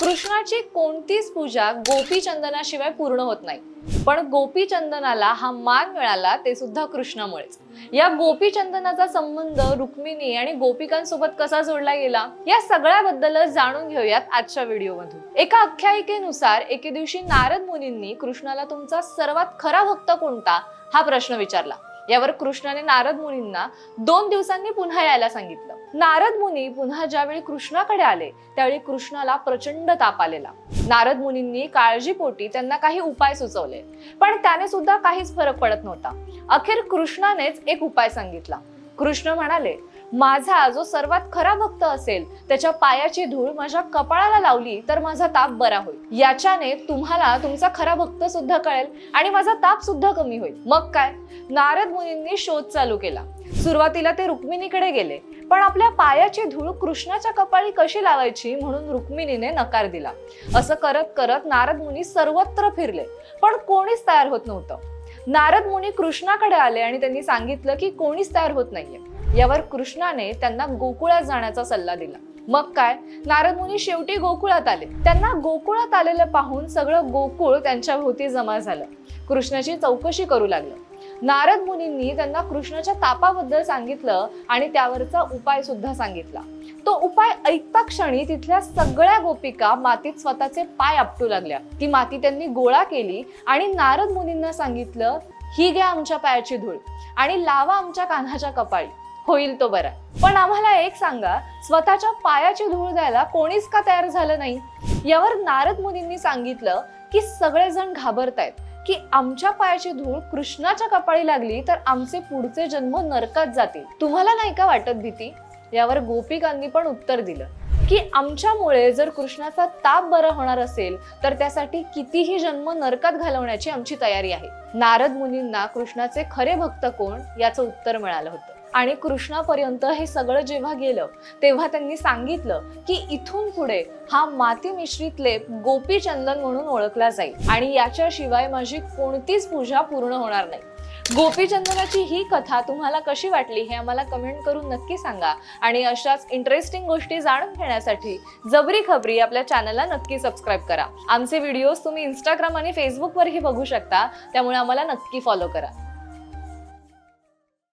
कृष्णाची कोणतीच पूजा गोपी चंदनाशिवाय पूर्ण होत नाही. पण गोपी चंदनाला हा मान मिळाला ते सुद्धा कृष्णामुळेच. या गोपी चंदनाचा संबंध रुक्मिणी आणि गोपिकांसोबत कसा जोडला गेला या सगळ्याबद्दलच जाणून घेऊयात आजच्या व्हिडिओमधून. एका आख्यायिकेनुसार एके दिवशी नारद मुनींनी कृष्णाला तुमचा सर्वात खरा भक्त कोणता हा प्रश्न विचारला. यावर कृष्णाने नारद मुनींना दोन दिवसांनी पुन्हा यायला सांगितलं. नारद मुनी पुन्हा ज्यावेळी कृष्णाकडे आले त्यावेळी कृष्णाला प्रचंड ताप आलेला. नारद मुनींनी काळजीपोटी त्यांना काही उपाय सुचवले पण त्याने सुद्धा काहीच फरक पडत नव्हता. अखेर कृष्णानेच एक उपाय सांगितला. कृष्ण म्हणाले माझा जो सर्वात खरा भक्त असेल त्याच्या पायाची धूळ माझ्या कपाळाला लावली तर माझा ताप बरा होईल. याच्याने तुम्हाला तुमचा खरा भक्त सुद्धा कळेल आणि माझा ताप सुद्धा कमी होईल. मग काय? नारद मुनींनी शोध चालू केला. सुरुवातीला ते रुक्मिणीकडे गेले पण आपल्या पायाची धूळ कृष्णाच्या कपाळी कशी लावायची म्हणून रुक्मिणीने नकार दिला. असं करत करत नारद मुनी सर्वत्र फिरले पण कोणीच तयार होत नव्हतं. नारद मुनी कृष्णाकडे आले आणि त्यांनी सांगितलं की कोणीच तयार होत नाहीये. यावर कृष्णाने त्यांना गोकुळात जाण्याचा सल्ला दिला. मग काय? नारद मुनी शेवटी गोकुळात आले. त्यांना गोकुळात आलेलं पाहून सगळं गोकुळ त्यांच्या भोवती जमा झालं. कृष्णाची चौकशी करू लागलं. नारद मुनींनी त्यांना कृष्णाच्या तापाबद्दल सांगितलं आणि त्यावरचा उपाय सुद्धा सांगितला. तो उपाय ऐकता क्षणी तिथल्या सगळ्या गोपिका मातीत स्वतःचे पाय आपटू लागल्या. ती माती त्यांनी गोळा केली आणि नारद मुनींना सांगितलं ही घ्या आमच्या पायाची धूळ आणि लावा आमच्या कान्हाच्या कपाळी. होईल तो बरा. पण आम्हाला एक सांगा स्वतःच्या पायाची धूळ द्यायला कोणीच का तयार झालं नाही? यावर नारद मुनींनी सांगितलं की सगळेजण घाबरतायत की आमच्या पायाची धूळ कृष्णाच्या कपाळी लागली तर आमचे पुढचे जन्म नरकात जातील. तुम्हाला नाही का वाटत भीती? यावर गोपिकांनी पण उत्तर दिलं की आमच्यामुळे जर कृष्णाचा ताप बरा होणार असेल तर त्यासाठी कितीही जन्म नरकात घालवण्याची आमची तयारी आहे. नारद मुनींना कृष्णाचे खरे भक्त कोण याचं उत्तर मिळालं होतं. आणि कृष्णापर्यंत हे सगळं जेव्हा गेलं तेव्हा त्यांनी सांगितलं की इथून पुढे हा माती मिश्रित लेप गोपी चंदन म्हणून ओळखला जाईल आणि याच्याशिवाय माझी कोणतीच पूजा पूर्ण होणार नाही. गोपीचंदनाची ही कथा तुम्हाला कशी वाटली हे आम्हाला कमेंट करून नक्की सांगा आणि अशाच इंटरेस्टिंग गोष्टी जाणून घेण्यासाठी जबरी खबरी आपल्या चॅनलला नक्की सबस्क्राईब करा. आमचे व्हिडिओज तुम्ही इंस्टाग्राम आणि फेसबुकवरही बघू शकता त्यामुळे आम्हाला नक्की फॉलो करा.